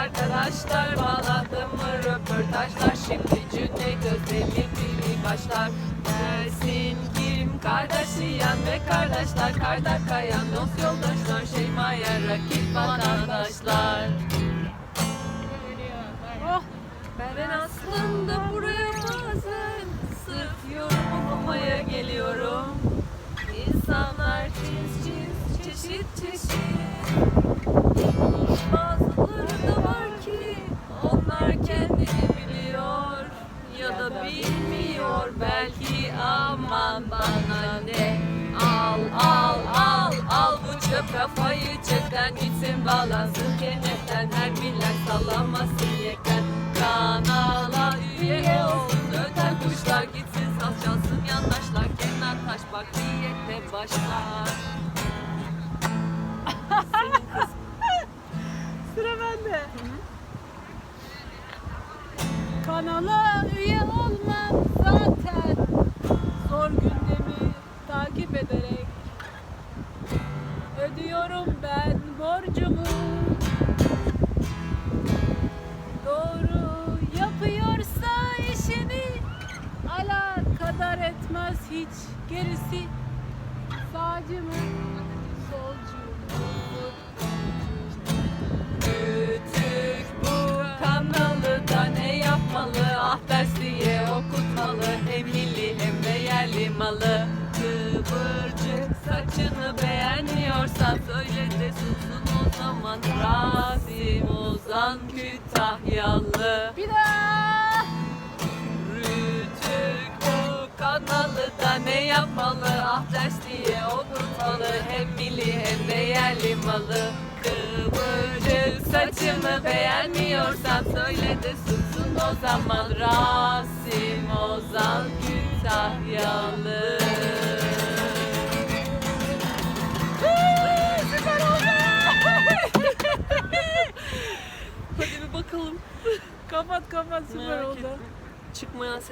arkadaşlar? Bağlandım mı? Şimdi Cüneyt Özdemir başlar. Dersin kim? Kardashian ve kardeşler. Karda kayan dost yoldaşlar. Şeyma'ya rakip vatandaşlar. Çöp kafayı cepten gitsin bağlansın kenetten her millet sallamasın yekten kanala üye olsun öten kuşlar gitsin saz çalsın yandaşlar kenar taş bak niyette başlar sıra bende. Kanala üye olmam zaten. Zor gündemi takip ederek ödüyorum ben borcumu. Doğru yapıyorsa işini alakadar etmez hiç gerisi. Sağcı mı, solcu mu? Küçük bu kanalı da ne yapmalı Ah ders diye okutmalı Hem milli hem de yerli malı Kıvırcık saçını beğenmiyorsan Söyle de susun o zaman. Rasim Ozan Kütahyalı. Bir daha. Rütük bu kanalı da ne yapmalı? Ah ders diye okutmalı Hem milli hem de yerli malı. Kıvırcık saçımı beğenmiyorsan Söyle de susun o zaman. Rasim Bakalım kapat kapat süper Merak oldu. ettim. Çıkmayan ses